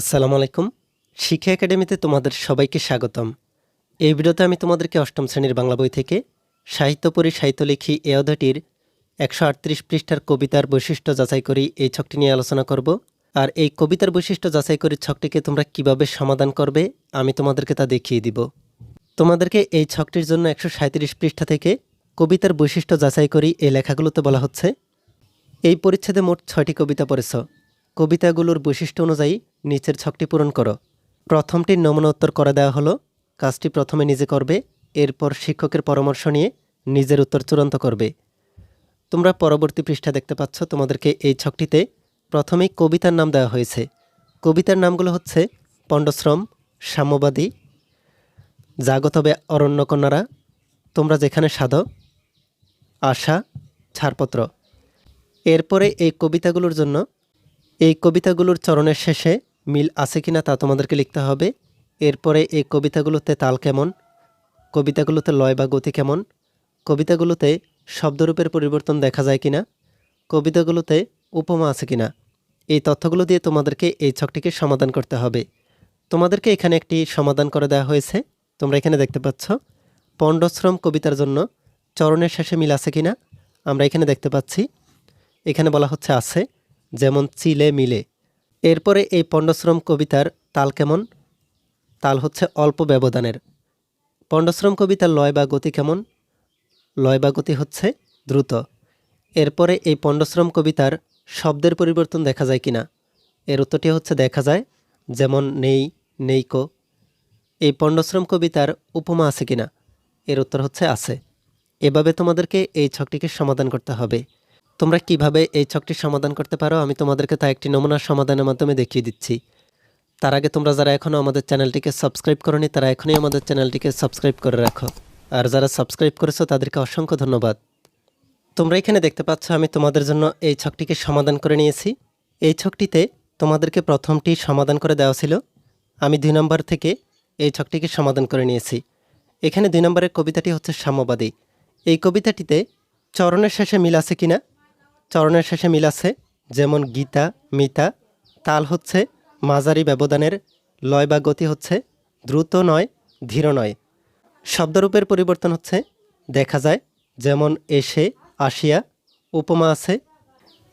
আসসালামু আলাইকুম। শিক্ষা একাডেমিতে তোমাদের সবাইকে স্বাগতম। এই ভিডিওতে আমি তোমাদেরকে অষ্টম শ্রেণির বাংলা বই থেকে সাহিত্যপরী সাহিত্যলেখী এ অধ্যায়টির একশো আটত্রিশ পৃষ্ঠার কবিতার বৈশিষ্ট্য যাচাই করি, এই ছকটি নিয়ে আলোচনা করব। আর এই কবিতার বৈশিষ্ট্য যাচাই করি ছকটিকে তোমরা কীভাবে সমাধান করবে, আমি তোমাদেরকে তা দেখিয়ে দিব। তোমাদেরকে এই ছকটির জন্য একশো সাঁত্রিশ পৃষ্ঠা থেকে কবিতার বৈশিষ্ট্য যাচাই করি, এই লেখাগুলোতে বলা হচ্ছে, এই পরিচ্ছেদে মোট ছয়টি কবিতা পড়েছ। কবিতাগুলোর বৈশিষ্ট্য অনুযায়ী নিচের ছকটি পূরণ করো। প্রথমটির নমুনা উত্তর করে দেওয়া হলো। কাজটি প্রথমে নিজে করবে, এরপর শিক্ষকের পরামর্শ নিয়ে নিজের উত্তর চূড়ান্ত করবে। তোমরা পরবর্তী পৃষ্ঠা দেখতে পাচ্ছ তোমাদেরকে এই ছকটিতে প্রথমেই কবিতার নাম দেওয়া হয়েছে। কবিতার নামগুলো হচ্ছে পণ্ডশ্রম, সাম্যবাদী, জাগতবে অরণ্যকন্যারা, তোমরা যেখানে সাধো, আশা, ছাড়পত্র। এরপরে এই কবিতাগুলোর জন্য, এই কবিতাগুলোর চরণের শেষে মিল আছে কিনা তা তোমাদেরকে লিখতে হবে। এরপরে এই কবিতাগুলোতে তাল কেমন, কবিতাগুলোতে লয় বা গতি কেমন, কবিতাগুলোতে শব্দরূপের পরিবর্তন দেখা যায় কিনা, কবিতাগুলোতে উপমা আছে কিনা, এই তথ্যগুলো দিয়ে তোমাদেরকে এই ছকটিকে সমাধান করতে হবে। তোমাদেরকে এখানে একটি সমাধান করে দেওয়া হয়েছে, তোমরা এখানে দেখতে পাচ্ছ। পণ্ডশ্রম কবিতার জন্য চরণের শেষে মিল আছে কিনা, আমরা এখানে দেখতে পাচ্ছি। এখানে বলা হচ্ছে আছে, যেমন চিলে মিলে। এরপরে এই পণ্ডশ্রম কবিতার তাল কেমন? তাল হচ্ছে অল্প ব্যবধানের। পণ্ডশ্রম কবিতার লয় বা গতি কেমন? লয় বা গতি হচ্ছে দ্রুত। এরপরে এই পণ্ডশ্রম কবিতার শব্দের পরিবর্তন দেখা যায় কিনা? এর উত্তরটি হচ্ছে দেখা যায়, যেমন নেই নেইকো এই পণ্ডশ্রম কবিতার উপমা আছে কিনা? এর উত্তর হচ্ছে আছে। এভাবে তোমাদেরকে এই ছকটিকে সমাধান করতে হবে। তোমরা কীভাবে এই ছকটির সমাধান করতে পারো? আমি তোমাদেরকে তা একটি নমুনা সমাধানের মাধ্যমে দেখিয়ে দিচ্ছি। তার আগে তোমরা যারা এখনও আমাদের চ্যানেলটিকে সাবস্ক্রাইব করনি, তারা এখনই আমাদের চ্যানেলটিকে সাবস্ক্রাইব করে রাখো। আর যারা সাবস্ক্রাইব করেছ, তাদেরকে অসংখ্য ধন্যবাদ। তোমরা এখানে দেখতে পাচ্ছ, আমি তোমাদের জন্য এই ছকটিকে সমাধান করে নিয়েছি। এই ছকটিতে তোমাদেরকে প্রথমটি সমাধান করে দেওয়া ছিল। আমি দুই নম্বর থেকে এই ছকটিকে সমাধান করে নিয়েছি। এখানে দুই নম্বরের কবিতাটি হচ্ছে সাম্যবাদী। এই কবিতাটিতে চরণের শেষে মিল আছে কিনা? চরণের শেষে মিল আছে, যেমন গীতা, মিতা, তাল হচ্ছে মাঝারি ব্যবধানের, লয় বা গতি হচ্ছে দ্রুত নয়, ধীর নয়। শব্দরূপের পরিবর্তন হচ্ছে, দেখা যায়, যেমন এসে, আসিয়া, উপমা আছে।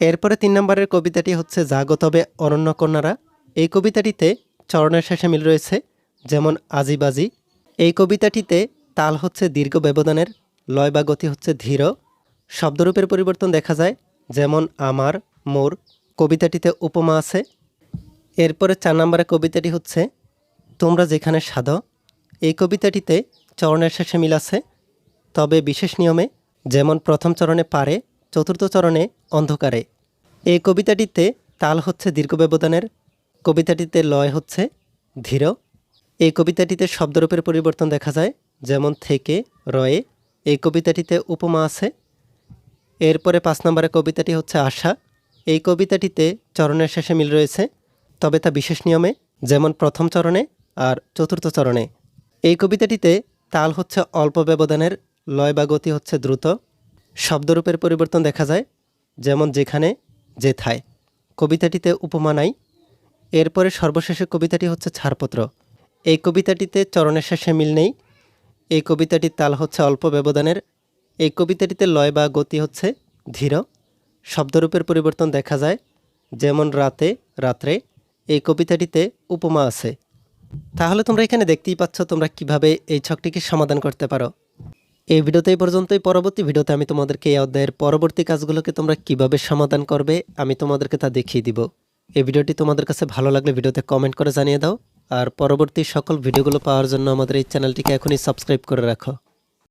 এরপরে তিন নম্বরের কবিতাটি হচ্ছে, জাগতবে অরণ্যকন্যারা এই কবিতাটিতে চরণের শেষে মিল রয়েছে, যেমন আজিবাজি এই কবিতাটিতে তাল হচ্ছে দীর্ঘ ব্যবধানের, লয় বা গতি হচ্ছে ধীর। শব্দরূপের পরিবর্তন দেখা যায় যেমন আমার, মোর কবিতাটিতে উপমা আছে। এরপরে চার নম্বরের কবিতাটি হচ্ছে, তোমরা যেখানে সাধ, এই কবিতাটিতে চরণের শেষে মিল আছে। তবে বিশেষ নিয়মে, যেমন প্রথম চরণে পারে, চতুর্থ চরণে অন্ধকারে। এই কবিতাটিতে তাল হচ্ছে দীর্ঘ ব্যবধানের, কবিতাটিতে লয় হচ্ছে ধীর। এই কবিতাটিতে শব্দরূপের পরিবর্তন দেখা যায়, যেমন থেকে, রয়ে। এই কবিতাটিতে উপমা আছে। এরপরে পাঁচ নম্বরের কবিতাটি হচ্ছে আশা। এই কবিতাটিতে চরণের শেষে মিল রয়েছে, তবে তা বিশেষ নিয়মে, যেমন প্রথম চরণে আর চতুর্থ চরণে। এই কবিতাটিতে তাল হচ্ছে অল্প ব্যবধানের, লয় বা গতি হচ্ছে দ্রুত। শব্দরূপের পরিবর্তন দেখা যায়, যেমন যেখানে, যেথায়। কবিতাটিতে উপমা নাই। এরপরে সর্বশেষে কবিতাটি হচ্ছে ছাড়পত্র। এই কবিতাটিতে চরণের শেষে মিল নেই। এই কবিতাটির তাল হচ্ছে অল্প ব্যবধানের এই কবিতাটিতে লয় বা গতি হচ্ছে ধীর। শব্দরূপের পরিবর্তন দেখা যায়, যেমন রাতে, রাত্রে এই কবিতাটিতে উপমা আছে। তাহলে তোমরা এখানে দেখতেই পাচ্ছ তোমরা কীভাবে এই ছকটিকে সমাধান করতে পারো। এই ভিডিওতে এই পর্যন্তই। পরবর্তী ভিডিওতে আমি তোমাদেরকে এই অধ্যায়ের পরবর্তী কাজগুলোকে তোমরা কীভাবে সমাধান করবে, আমি তোমাদেরকে তা দেখিয়ে দিব। এই ভিডিওটি তোমাদের কাছে ভালো লাগলে ভিডিওতে কমেন্ট করে জানিয়ে দাও। আর পরবর্তী সকল ভিডিওগুলো পাওয়ার জন্য আমাদের এই চ্যানেলটিকে এখনই সাবস্ক্রাইব করে রাখো।